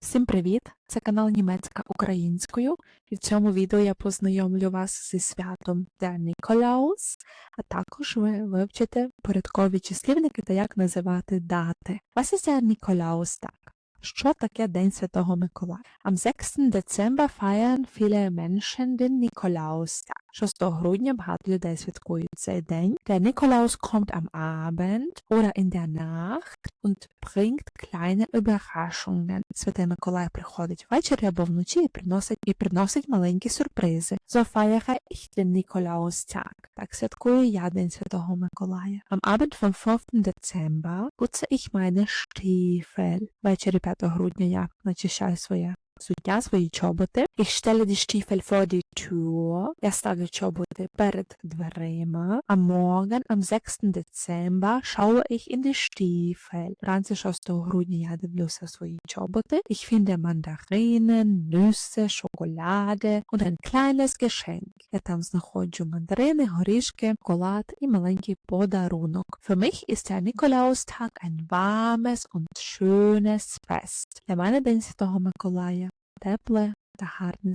Всім привіт! Це канал Німецька українською, і в цьому відео я познайомлю вас зі святом Der Ніколаус, а також ви вивчите порядкові числівники та як називати дати. Was ist der? Що таке День Святого Миколая? Am 6. Dezember feiern viele Menschen den Nikolaustag. 6 грудня багато людей святкують цей день. Der Nikolaus kommt am Abend oder in der Nacht und bringt kleine Überraschungen. Святий Миколай приходить ввечері або вночі і приносить, і приносить маленькі сюрпризи. So feiere ich den Nikolaustag. Так святкую я День Святого Миколая. Am Abend vom 5. Dezember putze ich meine Stiefel. Ввечері 5 грудня я начищаю своє взуття, свої чоботи. Ich stelle die Stiefel vor die Tür. Я ставлю чоботи перед дверима. Am Morgen, am 6. Dezember, schaue ich in die Stiefel. Вранці 6 грудня я дивлюся в свої чоботи. Ich finde Mandarinen, Nüsse, Schokolade und ein kleines Geschenk. Я там знаходжу мандарини, горішки, шоколад і маленький подарунок. Für mich ist der Nikolaustag ein warmes und schönes Fest. Для мене День Святого Миколая тепле Та гарне.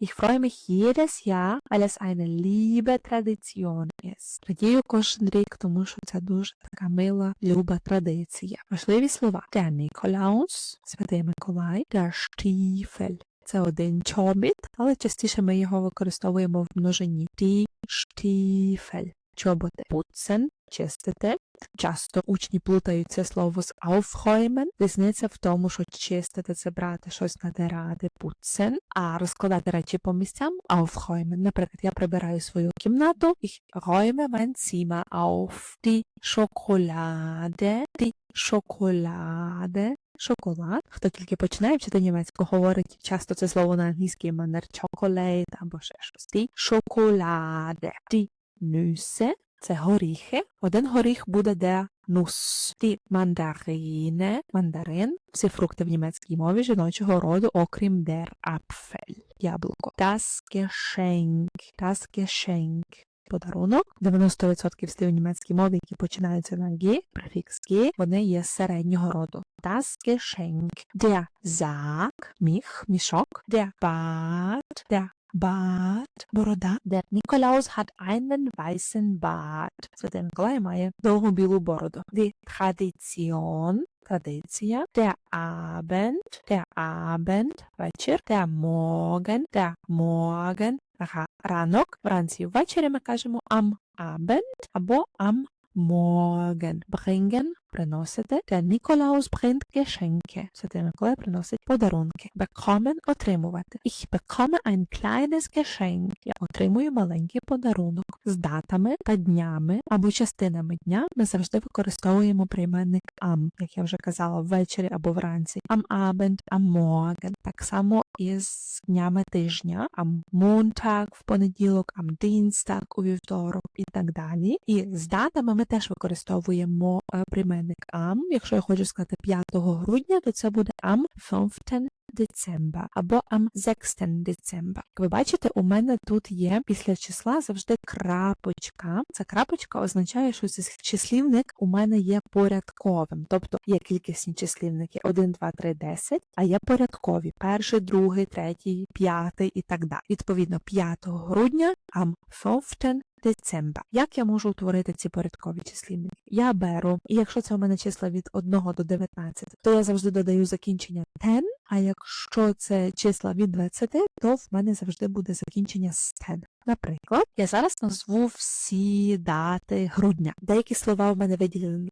Ich freue mich jedes Jahr, weil es eine liebe Tradition ist. Радію кожен рік, тому що це дуже така мила, люба традиція. Важливі слова. Der Nikolaus, Святий Миколай, der Stiefel. Це один чобіт, але частіше ми його використовуємо в множині. Die Stiefel. Чоботи. Putzen, чистити. Часто учні плутають це слово з aufräumen. Різниця в тому, що чистити це брати щось надирати, putzen, а розкладати речі по місцям aufräumen. Наприклад, я прибираю свою кімнату, ich räume mein Zimmer auf. Die Schokolade, die Schokolade, шоколад. Хто тільки починає вчити німецьку, говорить часто це слово на англійській манер chocolate або ще щось. Die Schokolade, die Nüsse, це горіхи. Один горіх буде де нус. Die Mandarine, мандарин. Всі фрукти в німецькій мові жіночого роду, окрім der Apfel, яблуко. Das Geschenk, das Geschenk. Подарунок 90% слів в німецькій які починаються на гі, префікс гі, вони є середнього роду. Das Geschenk, der Sack, міх, мішок, der Bart, der Bart, борода. Der Nikolaus hat einen weißen Bart. Святий Миколай має довгу білу бороду. Die Tradition, традиція. Der Abend, der Abend, вечір. Der Morgen, der Morgen, ага, ранок. Вранці ввечері ми кажемо am Abend або am Morgen. Bringen – приносити. Der Nikolaus bringt Geschenke. Святий Миколай приносить подарунки. Bekommen – отримувати. Ich bekomme ein kleines Geschenk. Я отримую маленький подарунок. З датами та днями або частинами дня ми завжди використовуємо прийменник am, як я вже казала, ввечері або вранці. Am Abend, am Morgen. Так само і з днями тижня. Am Montag в понеділок, am Dienstag у вівторок і так далі. І з датами ми теж використовуємо е, прийменник am. Якщо я хочу сказати 5 грудня, то це буде am 5 Децемба або am 6 Децемба. Як ви бачите, у мене тут є після числа завжди крапочка. Ця крапочка означає, що цей числівник у мене є порядковим. Тобто є кількісні числівники 1, 2, 3, 10, а є порядкові перший, другий, третій, п'ятий і так далі. Відповідно, 5 грудня am 5 Децемба. Як я можу утворити ці порядкові числівники? Я беру, і якщо це у мене числа від 1 до 19, то я завжди додаю закінчення ten, а якщо це числа від 20, то в мене завжди буде закінчення «стен». Наприклад, я зараз назву всі дати грудня. Деякі слова в мене виділені.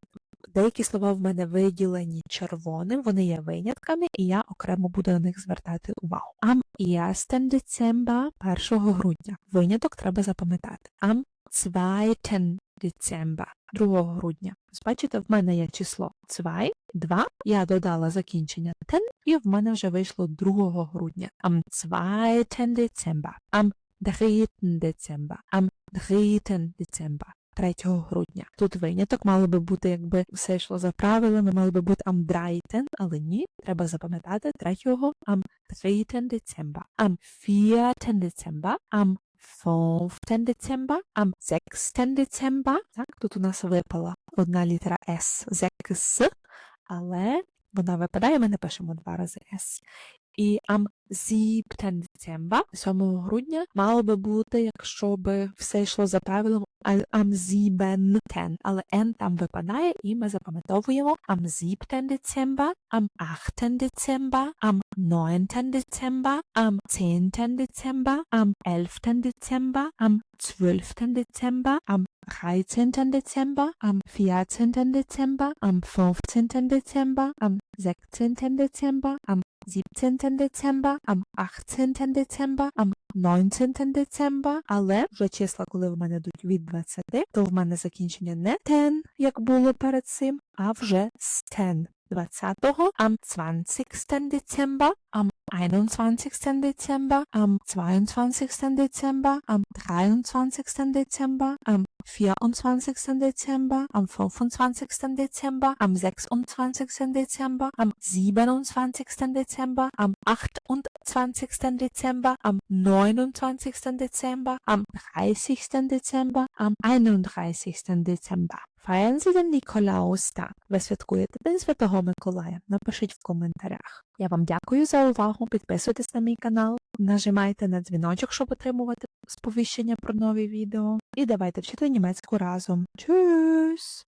Деякі слова в мене виділені червоним, вони є винятками, і я окремо буду на них звертати увагу. Am 1. Децемба 1 грудня. Виняток треба запам'ятати. Am 2. Децемба 2 грудня. Бачите, в мене є число 2, 2, я додала закінчення 10, і в мене вже вийшло 2 грудня. Am 2. Децемба. Am 3. Децемба. Am 3. Децемба. 3 грудня. Тут виняток мало би бути, якби все йшло за правилами, мало би бути am 3, але ні, треба запам'ятати 3 am 3 Децемба, am 4 Децемба, am 5 Децемба, am 6 Децемба. Так, тут у нас випала одна літера S, Секс, але вона випадає, ми не пишемо два рази S. І am 7 Dezember, 7 грудня, мало би бути, якщо би все йшло за правилом am 7 10, але N там випадає, і ми запам'ятовуємо am 7 Dezember, am 8 Dezember, am 9 Dezember, am 10 Dezember, am 11 Dezember, am 12. Dezember, am 13. Dezember, am 14. Dezember, am 15. Dezember, am 16. Dezember, am 17 Dezember, am 18 Dezember, am 19 December, але вже числа, коли в мене йдуть від 20, то в мене закінчення не 10, як було перед цим, а вже з 10. 20-го, am 20. Dezember, am 21. Dezember, am 22. Dezember, am 23. Dezember, am 24. Dezember, am 25. Dezember, am 26. Dezember, am 27. Dezember, am 28. Dezember, am 29. Dezember, am 30. Dezember, am 31. Dezember. Den Nikolaus? Ви святкуєте День Святого Миколая? Напишіть в коментарях. Я вам дякую за увагу. Підписуйтесь на мій канал, нажимайте на дзвіночок, щоб отримувати сповіщення про нові відео. І давайте вчити німецьку разом. Tschüss!